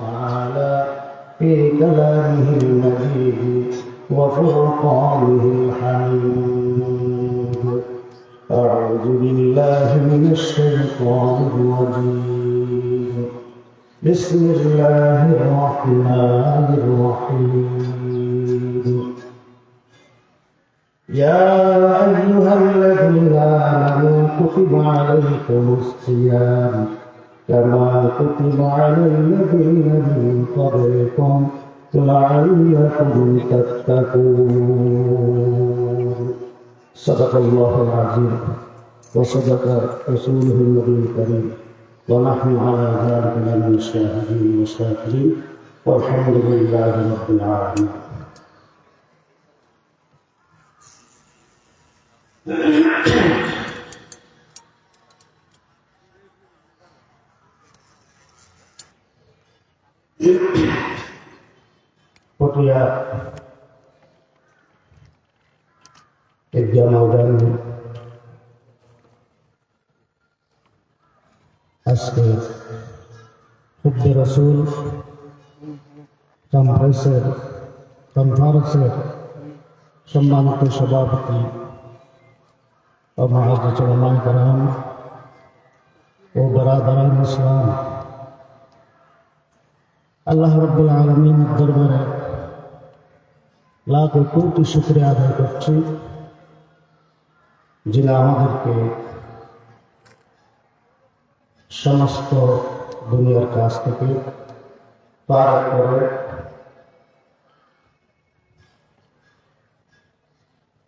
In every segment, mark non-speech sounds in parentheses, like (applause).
تعالى في كلامه المجيد وفرقانه الحميد. أعوذ بالله من الشيطان الرجيم. بسم الله الرحمن الرحيم. يا أيها الذين آمنوا كتب عليكم الصيام كما كتب على الذين من قبلكم لعلكم تتقون. صدق الله العظيم. وصدق رسوله النبي الكريم. ونحن على ذلك من الشاهدين والشاكرين والحمد لله رب العالمين. (coughs) পটিয়া ঈদগাহ ময়দান আজকে হুব্বে রসুল কনফারেন্সের কনফারেন্সের সম্মানিত সভাপতি ও মহাজমান করাম ও বরাদরান ইসলাম আল্লাহ রব্বুল আলমিন দরবারে লাখ কোটি শুক্রিয়া আদায় করছি যিনি আমাদেরকে সমস্ত দুনিয়ার কাছ থেকে পার করে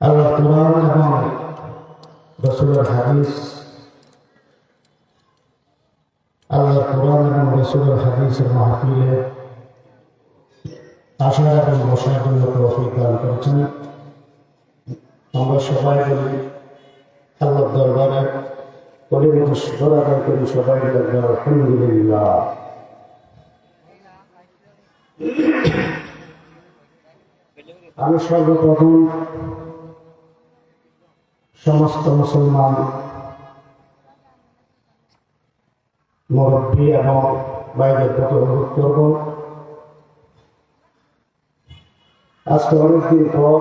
আল্লাহ কোরআন এবং রসুলের হাদিস আল্লাহ কোরআন রসুলের হাদিসের মাহফিলে আসার এবং বসার জন্য তৌফিক দান করেছেন। আমরা সবাই বলি আল্লাহ দরবারে সরাদান করি সবাই দরবার আলহামদুলিল্লাহ। আমি সর্বপ্রথম সমস্ত মুসলমান মুরব্বী এবং বাইরের প্রতি অনুরোধ করব। আজকে অনেকদিন পর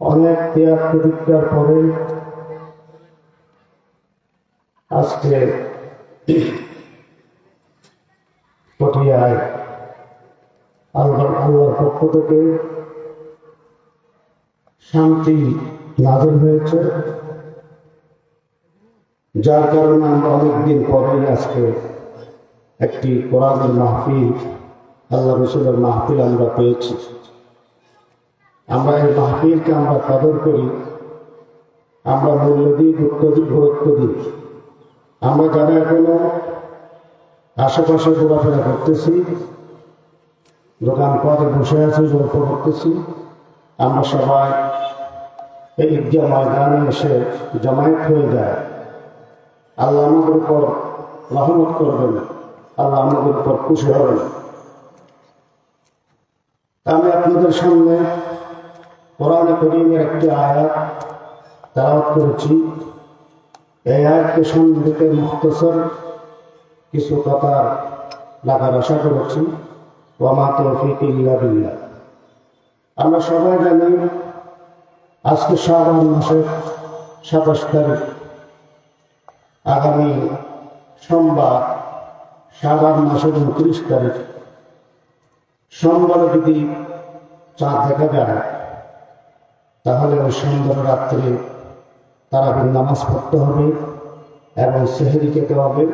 অনেক ত্যাগ প্রতিজ্ঞার পরে আজকে আল্লাহর পক্ষ থেকে শান্তি নাজল হয়েছে। যার কারণে আমরা অনেকদিন পরেই আজকে একটি কোরআনের মাহফিল, আল্লাহ রসুলের মাহফিল আমরা পেয়েছি। আমরা এই মাহফিলকে আমরা কদর করি, আমরা মূল্য দিই গুরুত্ব দিই গুরুত্ব দিই আমরা যারা এখনও আশেপাশে ঘোরাফেরা করতেছি, দোকানপাটে বসে আছি, গল্প করতেছি। আমরা সবাই এই ঈদগাহ ময়দানে এসে জমায়েত হয়ে যায়। আল্লাহ আমাদের উপর রহমত করবেন আল্লাহ আমাদের উপর খুশি হবেন আমি আপনাদের সামনে কোরআনে করিমের একটি আয়াত তালাওয়াত করেছি। এই আয়াতকে সামনে মুক্তসর কিছু কথা লাগার আশা করেছি। ওয়ামা তৌফিক ইল্লা বিল্লাহ। আমরা সবাই জানি আজকে শ্রাবণ মাসের সাতাশ তারিখ। আগামী সোমবার শ্রাবণ মাসের উনত্রিশ তারিখ সোমবারে যদি চাঁদ দেখা যায়, তাহলে ওই সোমবার রাত্রে তারাবির নামাজ পড়তে হবে এবং সেহেরি খেতে হবে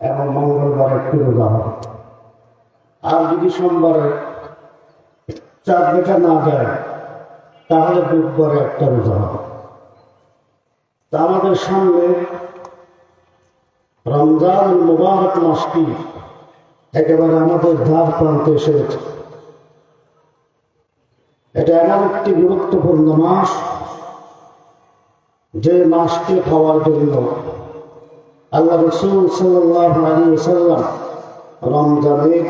এবং মঙ্গলবার একটু রোজা হবে। আর যদি সোমবারে চাঁদ দেখা না যায়, তাহলে বুধবারে একটা রোজা হবে। তা আমাদের সামনে রমজান মুবারক মাসটি একেবারে আমাদের ধার প্রান্তে এসে গেছে এটা এমন একটি গুরুত্বপূর্ণ মাস, যে মাসকে খাওয়ার জন্য আল্লাহ রসুল সাল্লাহ আলী সাল্লাম রমজানের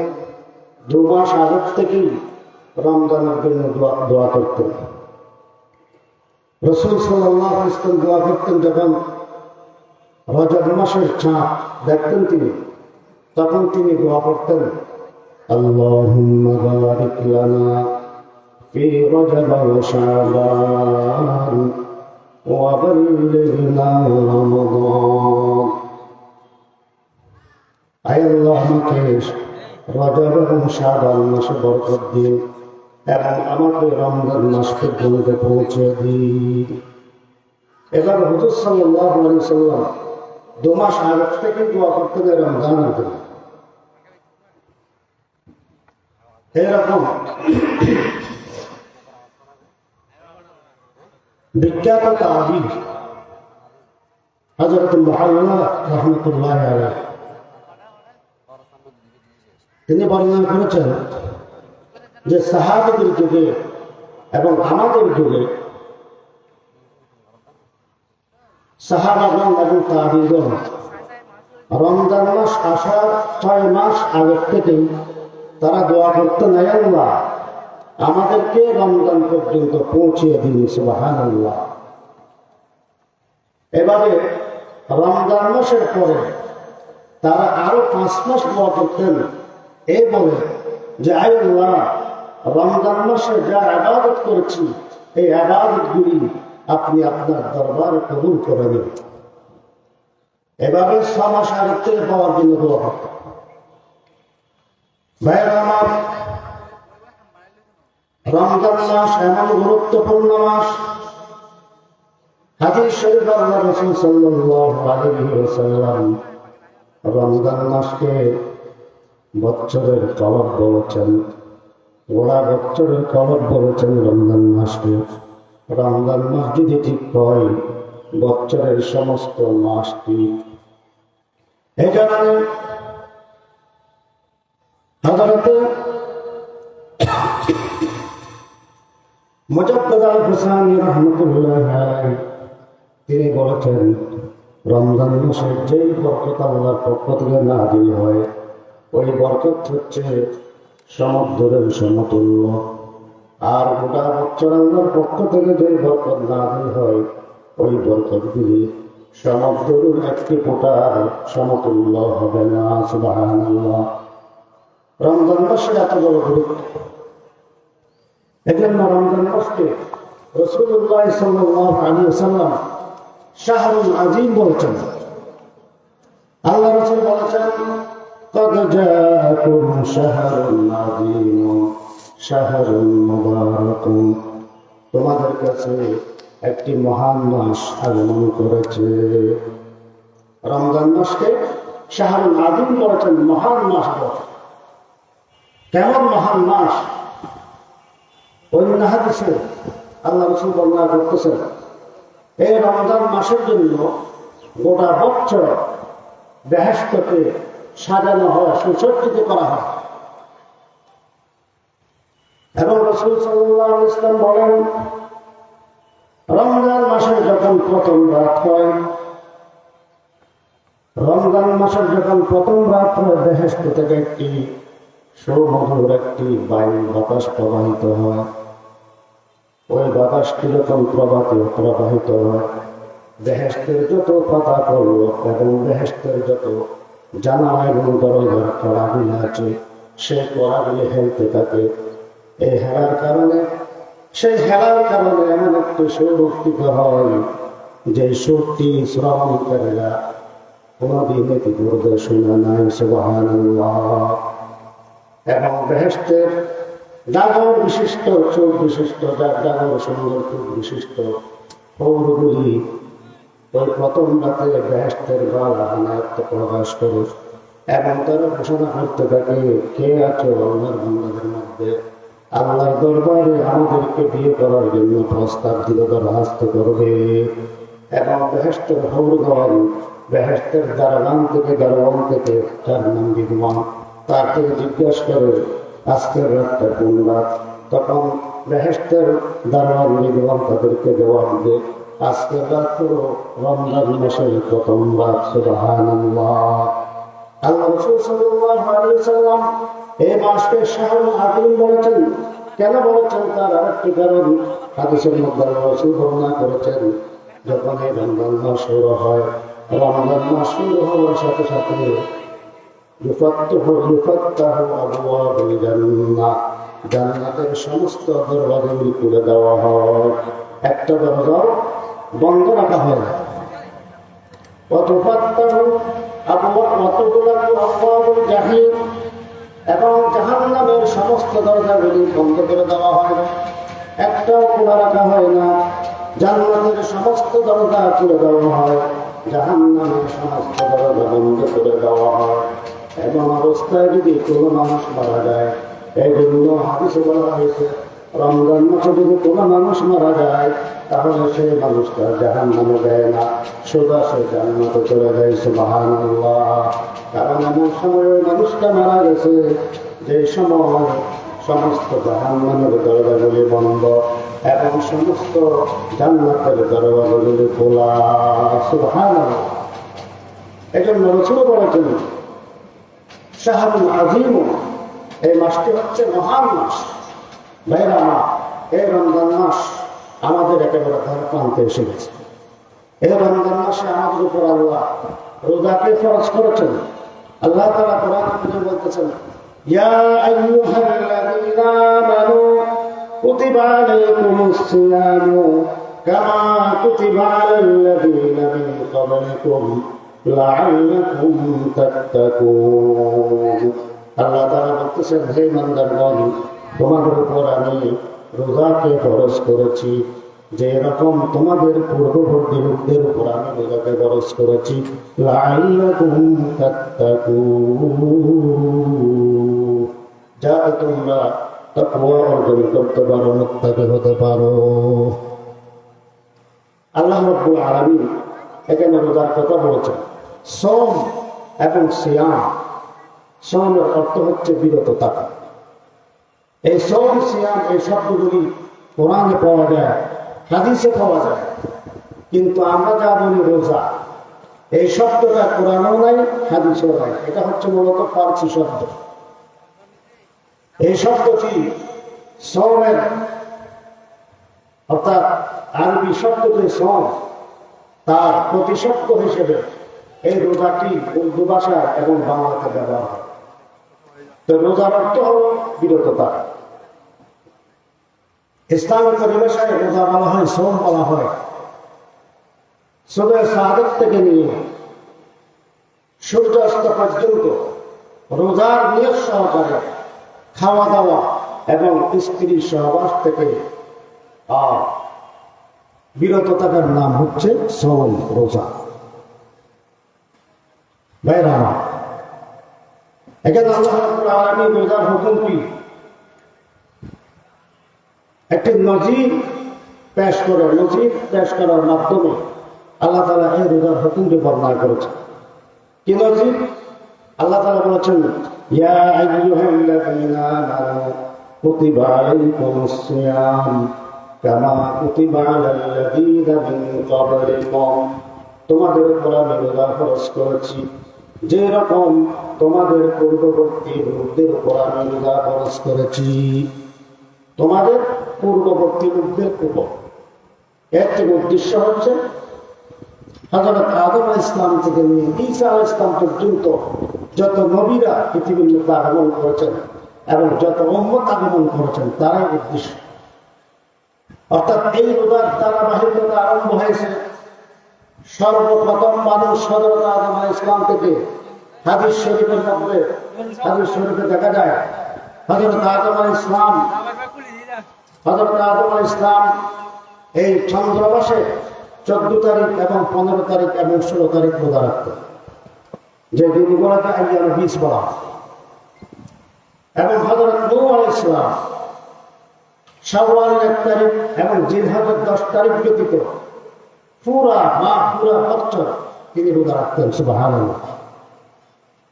দু মাস আগের থেকেই রমজানের জন্য দোয়া দোয়া করতেন। রসুল সাল্লাহ ইসলাম দোয়া করতেন যখন রজব মাসের চাঁদ দেখতেন তিনি। তখন তিনি দোয়া করতেন পৌঁছে দিন। এবার হুজুর সাল্লাহ সাল্লাম দু মাস আগে থেকে দোয়া করতে দেয় রমজানের জন্য এরকম বিখ্যাত তাবি হজরত মহাল্লা রহমতুল্লাহ আলাই তিনি বর্ণনা করেছেন যে সাহাবিদের যুগে এবং আমাদের যুগে সাহাবাগণ এবং তাবিগণ রমজান মাস আসার ছয় মাস আগের থেকেই তারা দোয়া করতেন "হে আল্লাহ। আমাদেরকে রমজান পর্যন্ত পৌঁছিয়ে দিন সুবাহান আল্লাহ এভাবে রমজান মাসের পরে তারা আরও পাঁচ মাস দোয়া করতেন। এই বলে যে, আয় রমজান মাসে যা আবাদত করেছি, এই আবাদতগুলি আপনি আপনার দরবার কবুল করে নিন এভাবে মাস আগের পাওয়ার জন্য দোয়া করতেন ভাইয়ের আমার, রমজান মাস এমন গুরুত্বপূর্ণ মাস। হাজির শরীফ আল্লাহ রসুল সাল্লাল্লাহু রমজান মাসকে বছরের কলব বলেছেন ওরা বছরের কলব বলেছেন রমজান মাসকে। রমজান মাস যদি ঠিক হয়, বছরের সমস্ত মাস ঠিক। এই কারণে সাধারণত মুজদ্দাদ আল রহমতুল্লাহ তিনি বলেছেন, রমজান মাসের যেই বরকত আল্লাহর পক্ষ থেকে নাজিল হয়, ওই বরকত হচ্ছে সমুদ্রের সমতুল্য। আর গোটা বছর আল্লাহর পক্ষ থেকে যে বরকত নাজিল হয় ওই বরকতগুলি সমুদ্রের একটি ফোটার সমতুল্য হবে না সুবহানাল্লাহ রমজান মাসের এত বড় গুরুত্ব এজন্য রমজান মাসকে রসুল্লাহ সাল্লাহ আলী সাল্লাম শাহরুল আজিম বলছেন আল্লাহ রসুল বলেছেন قد جاءكم شهر عظيم شهر مبارك তোমাদের কাছে একটি মহান মাস আগমন করেছে। রমজান মাসকে শাহরুল আদিম বলেছেন মহান মাস কেমন মহান মাস? অন্য হাদিসে আল্লাহ রসুল বর্ণনা করতেছেন এই রমজান মাসের জন্য গোটা বছর বেহেস্তকে সাজানো হয়, সুসজ্জিত করা হয়। এবং রসুল সাল্লাহ ইসলাম বলেন, রমজান মাসের যখন প্রথম রাত হয়, রমজান মাসের যখন প্রথম রাত হয় বেহেস্ত থেকে একটি সৌমধুর একটি বায়ু বাতাস প্রবাহিত হয়। ওই বাতাসটি যখন প্রবাহিত প্রবাহিত হয়? বেহেস্তের যত পাতা করল এবং বেহেস্তের যত জানালা এবং দরজার কড়াগুলি আছে সেই কড়াগুলি হেলতে থাকে। এই হেলার কারণে, সেই হেলার কারণে এমন একটি সুরক্ষিত হয় যে সুরটি শ্রবণকারীরা কোনোদিন ইতিপূর্বে শুনে নাই সুবাহান এবং বেহেস্তের ডাগর বিশিষ্ট, চোখ বিশিষ্ট, যার ডাগর সুন্দর চোখ বিশিষ্ট পৌরগুলি, ওই প্রথম রাতে বেহেস্তের গলা আনায়ত্ত প্রকাশ করে, এবং তারা ঘোষণা করতে থাকে, কে আছো আল্লাহর বন্ধাদের মধ্যে? আল্লাহর দরবারে আমাদেরকে বিয়ে করার জন্য প্রস্তাব দিল দরখাস্ত করবে। এবং বেহেস্তের হৌরগণ বেহেস্তের দারোয়ান থেকে দারোয়ান থেকে যার নাম বিদ্যমান। তার থেকে জিজ্ঞাসা করে, আজকের রাতটা কোন রাত? তখন বেহেস্তের দারোয়ান বিদ্যমান তাদেরকে জবাব দেয়, আজকের রাত হলো রমজান মাসের প্রথম রাত, সুবহানাল্লাহ। আল্লাহ রসুল সাল্লাম এ বলেছেন। কেন বলেছেন তার আরেকটি কারণ? হাদিসের মধ্যে রসুল করেছেন, যখন এই রমজান মাস শুরু হয়, রমজান মাস শুরু হওয়ার সাথে সাথে জান্নাতের সমস্ত দরওয়াজাগুলি খুলে দেওয়া হয়। একটা দরজাও বন্ধ রাখা হয় না অতফাত্তাহ আবু অতগুলা এবং জাহান্নামের সমস্ত দরজাগুলি বন্ধ করে দেওয়া হয়। একটাও খোলা রাখা হয় না। জান্নাতের সমস্ত দরজা খুলে দেওয়া হয়। জাহান্নামের সমস্ত দরজা বন্ধ করে দেওয়া হয়। এবং অবস্থায় যদি কোনো মানুষ মারা যায়, এই জন্য হাদিসে বলা হয়েছে রমজান মাসে যদি কোনো মানুষ মারা যায়, তাহলে সেই মানুষটা জাহান নামে দেয় না। সোজা সে জান্নাতে চলে যায় সুবাহান কারণ এমন সময় ওই মানুষটা মারা গেছে যে সময় সমস্ত জাহান নামের দরজাগুলি বন্ধ এবং সমস্ত জান্নাতের দরজাগুলি খোলা। সুবাহান এই জন্য রসুল বলেছেন, শাহরুল আজিম, এই মাসটি হচ্ছে মহান মাস। ভাইরা মা এই রমজান মাস আমাদের একেবারে ধার প্রান্তে এসে গেছে। এই রমজান মাসে আমাদের উপর আল্লাহ রোজাকে ফরজ করেছেন। আল্লাহ তারা কোরআন মধ্যে বলতেছেন, ইয়া আইয়ুহাল্লাযীনা আমানু, কুতিবা আলাইকুমুস সিয়ামু, কামা কুতিবা আলাল্লাযীনা মিন ক্বাবলিকুম লাআল্লাকুম তাত্তাকুন। আল্লাহ তাআলা বলতেছেন, হে ইমানদারগণ তোমাদের উপর আমি রোজাকে ফরজ করেছি। যে এরকম তোমাদের পূর্ববর্তী লোকদের উপর আমি রোজাকে ফরজ করেছি। যাতে তোমরা তাকওয়া অর্জন করতে পারো, মুত্তাকি হতে পারো। আল্লাহ রব্বুল আলামিন এখানে রোজার কথা বলেছেন। সোম এবং সিয়াম সোমের অর্থ হচ্ছে বিরত থাকা। এই সোম সিয়াম, এই শব্দগুলি কোরআনে পাওয়া যায়, হাদিসে পাওয়া যায়। কিন্তু আমরা যা বলি রোজা, এই শব্দটা কোরআনও নাই, হাদিসেও নাই। এটা হচ্ছে মূলত ফার্সি শব্দ। এই শব্দটি সোমের অর্থাৎ আরবি শব্দ যে সোম তার প্রতিশব্দ হিসেবে এই রোজাটি উর্দু ভাষা এবং বাংলাতে ব্যবহার হয়। তো রোজার অর্থ হল বিরত থাকা ইসলামের পরিবেশে রোজা বলা হয়, সোম বলা হয়। সুবে সাদক থেকে নিয়ে সূর্যাস্ত পর্যন্ত রোজার নিয়ত সহকারে খাওয়া দাওয়া এবং স্ত্রী সহবাস থেকে আর বিরত থাকার নাম হচ্ছে সোম রোজা। আমার, এখানে আল্লাহ রোজার হুকুম কি? একটি নজির পেশ করে নজির পেশ করার মাধ্যমে আল্লাহ তালা এই রোজার হুকুমকে বর্ণনা করেছেন। কি নজির? আল্লাহ তালা বলেছেন তোমাদের উপর আমি রোজা ফরজ করেছি। যে রকম তোমাদের পূর্ববর্তী লোকদের উপর আমি রোজা ফরজ করেছি। তোমাদের পূর্ববর্তী লোকদের উপর এর থেকে উদ্দেশ্য হচ্ছে হজরত আদম ইসলাম থেকে নিয়ে ঈসা আলাইহিস ইসলাম পর্যন্ত যত নবীরা পৃথিবীর মধ্যে আগমন করেছেন এবং যত উম্মত আগমন করেছেন, তারাই উদ্দেশ্য। অর্থাৎ এই রোজার ধারাবাহিকতা আরম্ভ হয়েছে। সর্বপ্রথম মানুষ হজরত আদম ইসলাম থেকে হাদিস শরীফের মধ্যে, হাদিস শরীফে দেখা যায় হজরত আদম ইসলাম হজরত আদম ইসলাম এই চন্দ্র মাসে চোদ্দ তারিখ এবং পনেরো তারিখ এবং ষোলো তারিখ রোজা রাখত যে দিনগুলোকে আইয়ার বীজ বলা এবং হজরত নূ আলাইহিস ইসলাম শাওয়ালের এক তারিখ এবং জিলহাজের দশ তারিখ ব্যতীত পুরা মা পুরা বছর তিনি রোজা রাখতেন সুবাহান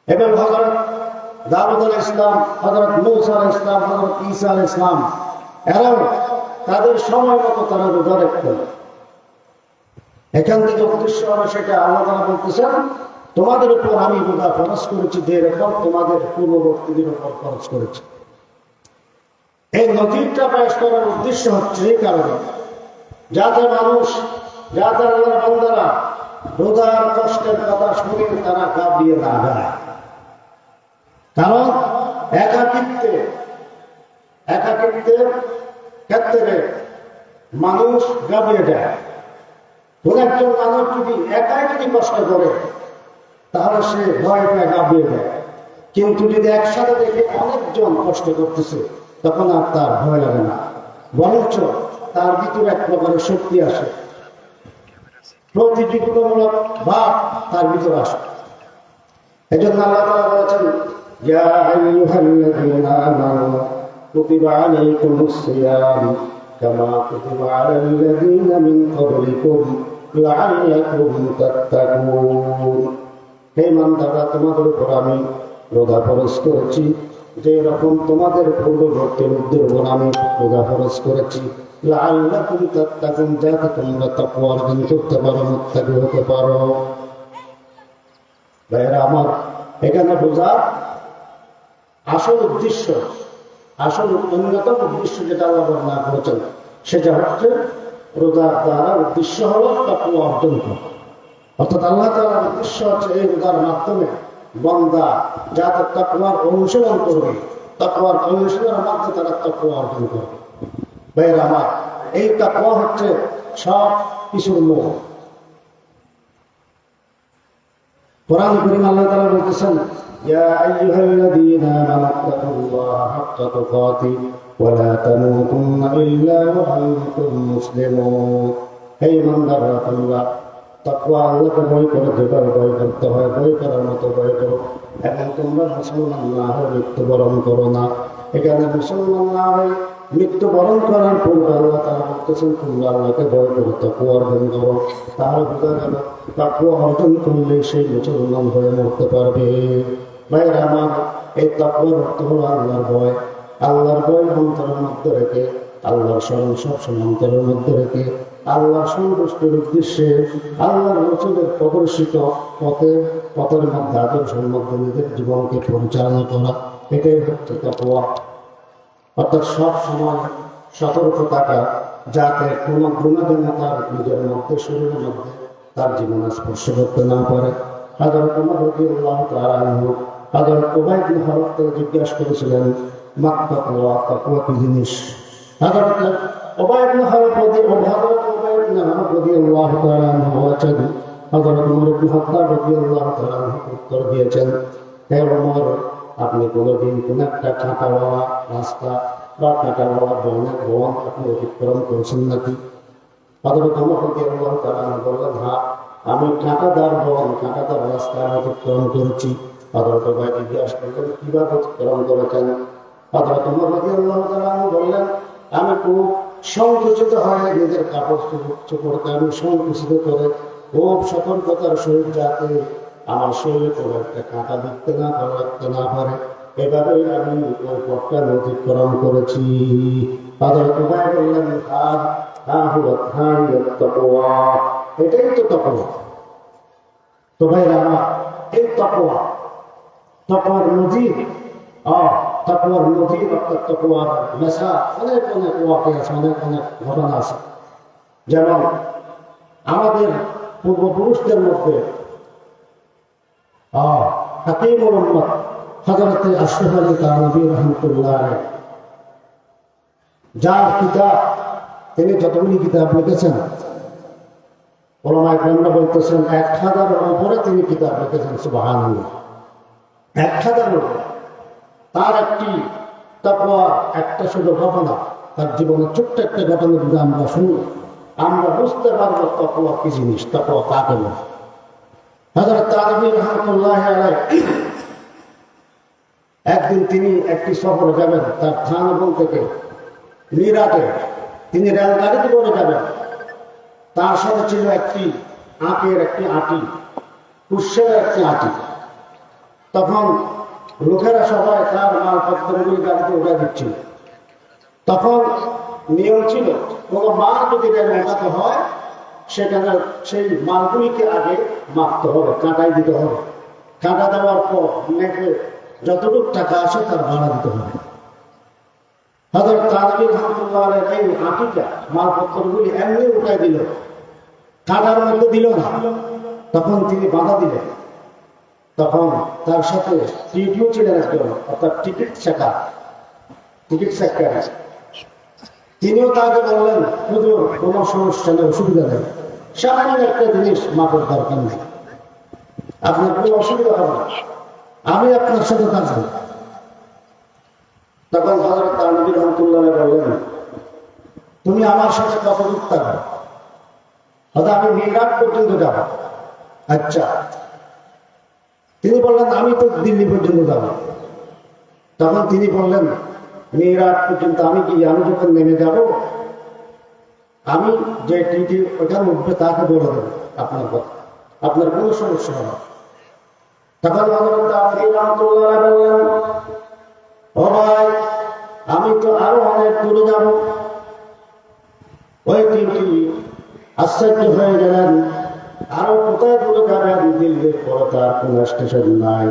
এবং হজরত দারুদ আল ইসলাম হজরত মৌসা আল ইসলাম হজরত ঈসা আল ইসলাম এরাও তাদের সময় মতো তারা রোজা রাখতেন এখান থেকে উদ্দেশ্য হলো সেটা আল্লাহ তারা বলতেছেন, তোমাদের উপর আমি রোজা খরচ করেছি, যে রকম তোমাদের পূর্ববর্তীদের উপর খরচ করেছি। এই নদীরটা পেশ করার উদ্দেশ্য হচ্ছে এই কারণে যাতে মানুষ যাতে আল্লাহর বান্দারা রোজার কষ্টের কথা শুনে তারা কাঁপিয়ে না যায়। কারণ একাকিত্বে একাকিত্বের ক্ষেত্রে মানুষ গাবিয়ে যায় কোন একজন মানুষ যদি একাই যদি কষ্ট করে, তাহলে সে ভয় পায়, গাবিয়ে দেয়। কিন্তু যদি একসাথে দেখে অনেকজন কষ্ট করতেছে, তখন আর তার ভয় লাগে না। বরঞ্চ তার ভিতরে এক প্রকারের শক্তি আসে। প্রতিযোগিতামূলক ভাব তার ভিতরে আসে। এই জন্য আল্লাহ বলেছেন কুতিবা আলাইকুমুস সিয়াম কামা কুতিবা আলাল লাযীনা মিন ক্বাবলিকুম লাআল্লাকুম তাত্তাকুন হে ইমানদাররা, তোমাদের উপর আমি রোজা ফরজ করেছি। যে রকম তোমাদের পূর্ববর্তী লোকদের উপর আমি রোজা ফরজ করেছি। লাআল্লাকুম তাত্তাকুন, যাতে তোমরা অর্জন করতে পারো, মুত্তাকি হতে পারো। ভাইয়েরা আমার এখানে বোঝার আসল উদ্দেশ্য আসল অন্যতম উদ্দেশ্য যেটা আল্লাহ বর্ণনা করেছেন, সেটা হচ্ছে রোজার দ্বারা উদ্দেশ্য হলো তাকুয়া অর্জন করা। অর্থাৎ আল্লাহ তাআলার উদ্দেশ্য হচ্ছে এই রোজার মাধ্যমে বন্দা যাতে তাকুয়ার অনুশীলন করবে তাকুয়ার অনুশীলনের মাধ্যমে তারা তাকুয়া অর্জন করবে। ভাইয়েরা আমার, এই তাকুয়া হচ্ছে সব কিছুর মূল। কোরআন করিম আল্লাহ তাআলা বলতেছেন ইয়া আইয়ুহাল্লাযীনা আমানু তাকুল্লাহা হাক্কা তুকাতি ওয়া লা তামুতুন্না ইল্লা ওয়া আনতুম মুসলিমুন হে ইমানদাররা তোমরা তাকওয়া আল্লাহকে ভয় করে, যেভাবে ভয় করতে হয়, ভয় করার মতো ভয় করো। এবং তোমরা মুসলমান না হয়ে মৃত্যুবরণ করো না। এখানে মুসলমান না হয়ে মৃত্যুবরণ করার পূর্বে আল্লাহ তারা বলতেছেন, তোমরা আল্লাহকে ভয় করো তাকুয়া অর্জন করো। তাহলে বোঝা গেল অর্জন করলে সেই মুসলমান হয়ে মরতে পারবে। ভাইয়ের আমার, এই তাকুয়ার অর্থ আল্লাহর ভয়। আল্লাহর ভয় মধ্যে রেখে, আল্লাহর স্মরণ সবসময় অন্তরের মধ্যে রেখে, আল্লাহর সন্তুষ্টির উদ্দেশ্যে, আল্লাহর রসুলের প্রদর্শিত পথে, পথের মধ্যে আদর্শের মধ্যে নিজের জীবনকে পরিচালনা করা। এটাই হচ্ছে তাকুয়া অর্থাৎ সব সময় সতর্ক থাকা যাতে কোনো গুণাগুণ তার নিজের মধ্যে, শরীরের মধ্যে তার জীবনে স্পর্শ করতে না পারে। হাজার রবি আল্লাহ তারা হাজার ওবায়দ হরফ থেকে জিজ্ঞাসা করেছিলেন তাকুয়া কি জিনিস? হাজার ওবায়দ হরফ রবি অভাবত ওবায়দ হরফ রবি আল্লাহ হত্যা রবি আল্লাহ তারা উত্তর দিয়েছেন, হে আপনি কোনোদিন কোন একটা কাঁটা বাবা রাস্তা বা কাঁটা বাবা বনের বন আপনি অতিক্রম করেছেন নাকি? হজরত আমার প্রতি আল্লাহ তারা বললেন হ্যাঁ আমি কাঁটাদার রাস্তা অতিক্রম করেছি। হজরত ভাই জিজ্ঞাসা করলেন কীভাবে অতিক্রম করেছেন হজরত বললেন, আমি খুব সংকুচিত হয়ে নিজের কাপড় চোপড়কে আমি সংকুচিত করে খুব সতর্কতার সহিত যাতে আমার শরীরে কোনো একটা কাঁটা দেখতে না লাগতে না পারে। এভাবেই আমি ওই পথটা অতিক্রম করেছি। কোথায় বললেন হাত হা হুয়া এটাই তো তকোয়া তো ভাই আমার এই তকোয়া তকোয়ার নদী আহ তকোয়ার নদী অর্থাৎ তকোয়ার মেশা অনেক অনেক ওয়াকে আছে, অনেক অনেক ঘটনা আছে। যেমন আমাদের পূর্বপুরুষদের মধ্যে হাকিম মোহাম্মদ হজরত আশরফ আলী কানবী রহমতুল্লাহ যার কিতাব তিনি যতগুলি কিতাব লিখেছেন, ওলামায় গ্রন্থ বলতেছেন, এক হাজারের উপরে তিনি কিতাব লিখেছেন সুবাহান তার একটি তারপর একটা শুধু ঘটনা। তার জীবনের ছোট্ট একটা ঘটনা যদি আমরা শুনি, আমরা বুঝতে পারব তকোয়া কি জিনিস তকোয়া কাকে বলে। রহমতুল্লাহ একদিন তিনি একটি সফরে যাবেন, তার থানবন থেকে মিরাটে তিনি রেলগাড়িতে করে যাবেন। তার সাথে ছিল একটি আঁকের একটি আটি, পুষ্যের একটি আটি। তখন লোকেরা সবাই তার মালপত্রগুলি গাড়িতে উঠে দিচ্ছিল। তখন নিয়ম ছিল, কোনো মাল যদি উঠাতে হয়, সেখানে সেই মালগুলিকে আগে মাপতে হবে, কাঁটাই দিতে হবে। কাঁটা দেওয়ার পর মেপে যতটুকু টাকা আসে তার ভাড়া দিতে হবে। হজরত তাজবির রহমতুল্লাহ এই আটিটা মালপত্রগুলি এমনি উঠাই দিল। কাঁটার মধ্যে দিল না। তখন তিনি বাধা দিলেন। তখন তার সাথে টিটিও ছিলেন একজন, অর্থাৎ টিকিট শেখা টিকিট সেক্টর তিনিও তাকে বললেন, হুজুর, কোনো সমস্যা নেই, অসুবিধা নেই। সামান্য একটা জিনিস মাপের দরকার নেই। আপনার কোনো অসুবিধা হবে আমি আপনার সাথে থাকব। তখন হজরত তানবী রহমতুল্লাহ বললেন, তুমি আমার সাথে কত দূর থাকবে হয়তো আমি মিরাট পর্যন্ত যাব। আচ্ছা। তিনি বললেন, আমি তো দিল্লি পর্যন্ত যাব। তখন তিনি বললেন মিরাট পর্যন্ত, আমি কি আমি যখন নেমে যাব? আমি যে টিটি ওখানে উঠবে তাকে বলে দেবো আপনার কথা। আপনার কোনো সমস্যা হবে। তখন রহমতুল্লাহ বললেন, ও ভাই, আমি তো আরও অনেক দূরে যাব। ওই তিনটি আশ্চর্য হয়ে গেলেন। আরও কোথায় দূরে যাবেন দিল্লির পরে তার কোনো স্টেশন নাই।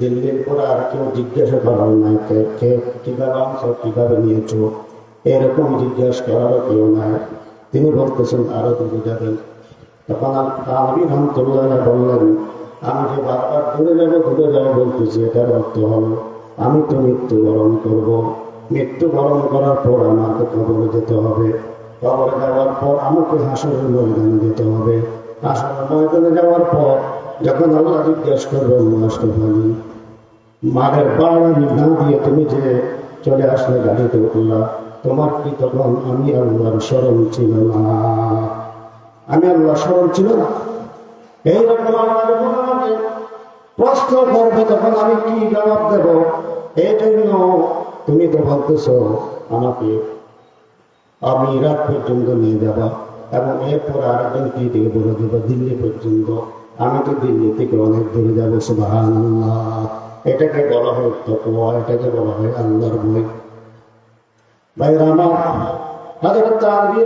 দিল্লির পরে আর কেউ জিজ্ঞাসা করার নাই কে কীভাবে অংশ কীভাবে নিয়েছ। এরকম জিজ্ঞাসা করারও কেউ নাই। তিনি বলতেছেন, আরও দূরে যাবেন। তখন আমি রহমতুল্লাহ বললেন, আমি যে বারবার দূরে যাব দূরে যাব বলতেছি, এটার অর্থ হলো, আমি তো মৃত্যুবরণ করব। মৃত্যুবরণ করার পর আমাকে কবরে যেতে হবে। কবরে যাওয়ার পর আমাকে হাসরের ময়দানে যেতে হবে। যাওয়ার পর যখন আল্লাহ জিজ্ঞাসা করবেন মাস্টার ভাই মারের বাড়ি না দিয়ে তুমি যে চলে আসলে গাড়িতে উঠলা। তোমার কি তখন আমি আল্লাহর স্মরণ ছিল না? আমি আল্লাহ স্মরণ ছিল না। আমাকে প্রশ্ন করবে তখন আমি কি জবাব দেব? এই জন্য তুমি তো বলতেছ, আমাকে আমি ইরাক পর্যন্ত নিয়ে যাবা। এবং এরপর আরেকজন কি থেকে বলে দেবো দিল্লি পর্যন্ত আমি তো দিল্লি থেকে অনেক দূরে যাব সুবাহান এটাকে বলা হয় তকওয়া, এটাকে বলা হয় আল্লাহর বই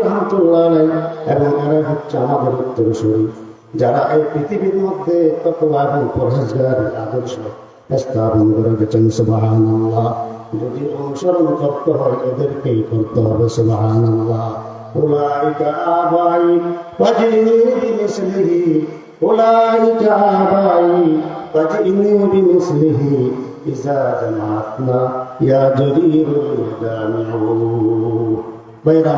রহমতুল্লাহ আলাইহি এবং এরা হচ্ছে আমাদের উত্তরসূরি, যারা এই পৃথিবীর মধ্যে তকওয়া এবং পরহেজগার, আদর্শ স্থাপন করে গেছেন যদি অনুসরণ করতে হয়, এদেরকেই করতে হবে, সুবহানাল্লাহ। ভাইরা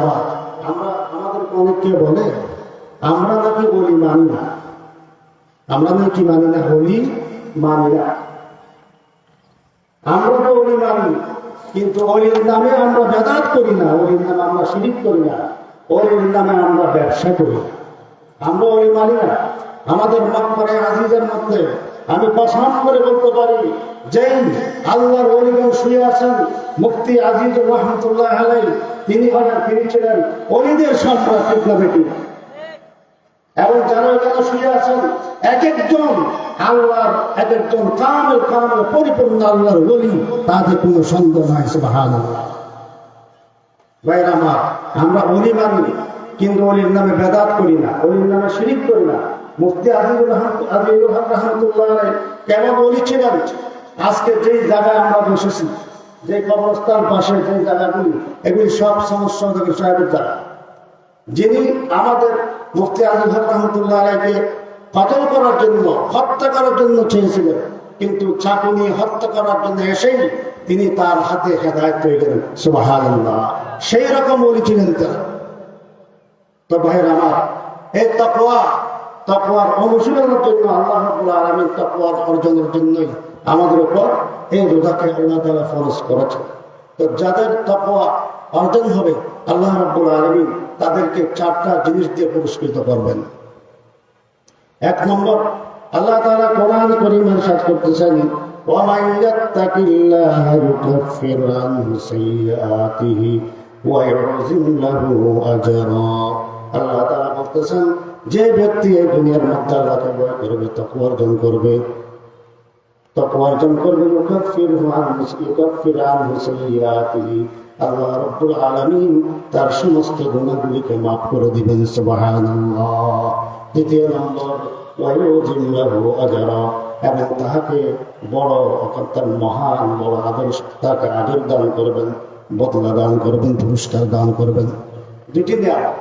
আমার অনেকে বলে, আমরা নাকি বলি মানি না। আমরা নাকি মানি না বলি মানি না। আমরা তো অলি মানি, কিন্তু অলির নামে আমরা বেদাত করি না, অলির নামে আমরা শিরিক করি না। অলির নামে আমরা ব্যবসা করি। আমরা অলি মানি না। আমাদের মক্করে আজিজের মধ্যে। আমি পছন্দ করে বলতে পারি, যেই আল্লাহর অলিগণ শুয়ে আছেন মুক্তি আজিজ রহমতুল্লাহ আলাই তিনি হলেন, তিনি ছিলেন অলিদের ঠিক বেটি। এবং যারা এখানে শুয়ে আছেন এক একজন আল্লাহর এক একজন কামের কামের পরিপূর্ণ আল্লাহর বলি তাতে কোনো সন্দেহ নাই সুবাহান ভাইরা আমার, আমরা অলি মানি, কিন্তু অলির নামে বেদাত করি না, অলির নামে শিরিক করি না। মুফতি আজিজুল আজিজুল হক রহমতুল্লাহ কেমন অলি ছিলেন? আজকে যেই জায়গায় আমরা বসেছি যে কবরস্থান পাশে যে জায়গাগুলি, এগুলি সব সমস্যা থেকে সাহেবের জায়গা। যিনি আমাদের মুফতি আজম রহমতুল্লাহ আলাইকে কতল করার জন্য, হত্যা করার জন্য চেয়েছিলেন, কিন্তু চাকু হত্যা করার জন্য এসেই তিনি তার হাতে হেদায়ত হয়ে গেলেন। সুবাহ সেই রকম বলেছিলেন তারা তো ভাইয়ের আমার এই তকোয়া তকোয়ার অনুশীলনের জন্য আল্লাহ রাব্বুল আলামিন তকোয়ার অর্জনের জন্যই আমাদের উপর এই রোজাকে আল্লাহ তাআলা ফরজ করেছে তো যাদের তকোয়া অর্জন হবে আল্লাহ রাব্বুল আলামিন তাদেরকে চারটা জিনিস দিয়ে পুরস্কৃত করবেন এক নম্বর আল্লাহ তাআলা কোরআন করিমে ارشاد করতেছেন ومن يتق الله يكفر عنه سيئاته ويعظم له اجرا যে ব্যক্তি এই দুনিয়ার মধ্যে আল্লাহকে ভয় করবে, তকওয়া অর্জন করবে, তকওয়া অর্জন করবে ইউকাফির আন ইউকাফির আনহু সাইয়্যাতিহি আল্লাহ রাব্বুল আলামিন তার সমস্ত গুনাহগুলিকে মাফ করে দিবেন এবং তাহাকে বড় অর্থাৎ মহান, বড় আদর্শ, তাকে আদর দান করবেন। বদলা দান করবেন পুরস্কার দান করবেন দুটি দেওয়া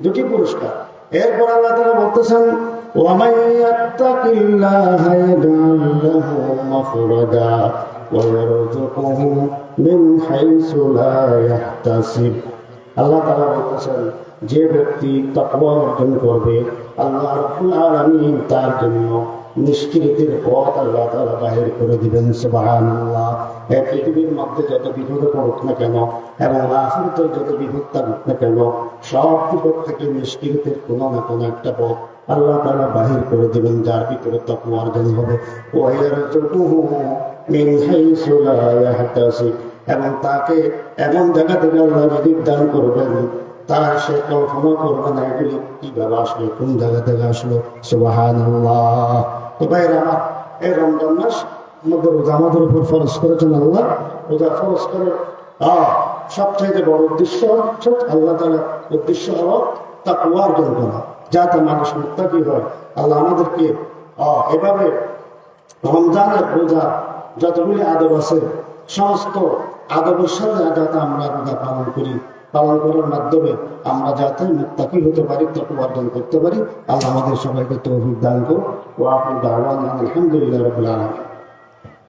দুটি পুরস্কার এরপর আল্লাহ তারা বলতেছেন ومن يتق الله يجعل له مخرجا ويرزقه من حيث لا يحتسب আল্লাহ তাআলা বলতেছেন যে ব্যক্তি তাকওয়া অর্জন করবে আল্লাহ রাব্বুল আলামিন তার জন্য নিষ্কৃতির পথ আল্লাহ তাআলা বাহির করে দিবেন, সুবহানাল্লাহ। এই পৃথিবীর মধ্যে যত বিপদে পড়ুক না কেন, এবং আখিরাতে যত বিপদ থাকুক না কেন, সব বিপদ থেকে নিষ্কৃতির কোনো না কোনো একটা পথ আল্লাহ তাআলা বাহির করে দিবেন, যার ভিতরে তাকওয়া অর্জন হবে। ইয়াহতাসিব। এবং তাকে এমন জায়গা থেকে আল্লাহ যদি দান করবেন তারা সে কল্পনা করবে না, এগুলি কীভাবে আসলো, কোন জায়গা থেকে আসলো সুবাহান তো ভাইরা আমার এই রমজান মাস আমাদের রোজা আমাদের উপর ফরজ করেছেন আল্লাহ। রোজা ফরজ করে সবচাইতে বড় উদ্দেশ্য হচ্ছে আল্লাহ তালা উদ্দেশ্য হলো তা অর্জন করা যাতে মানুষ মুক্তাকি হয়। আল্লাহ আমাদেরকে এভাবে রমজানের রোজা যতগুলি আদব আছে, সমস্ত আদবের সাথে যাতে আমরা রোজা পালন করি। পালন করার মাধ্যমে আমরা যাতে মুক্তাকি হতে পারি তত অর্জন করতে পারি। আল্লাহ আমাদের সবাইকে তৌফিক দান করুন ও আপনি দাওয়ান আলহামদুলিল্লাহ রবিল আলমী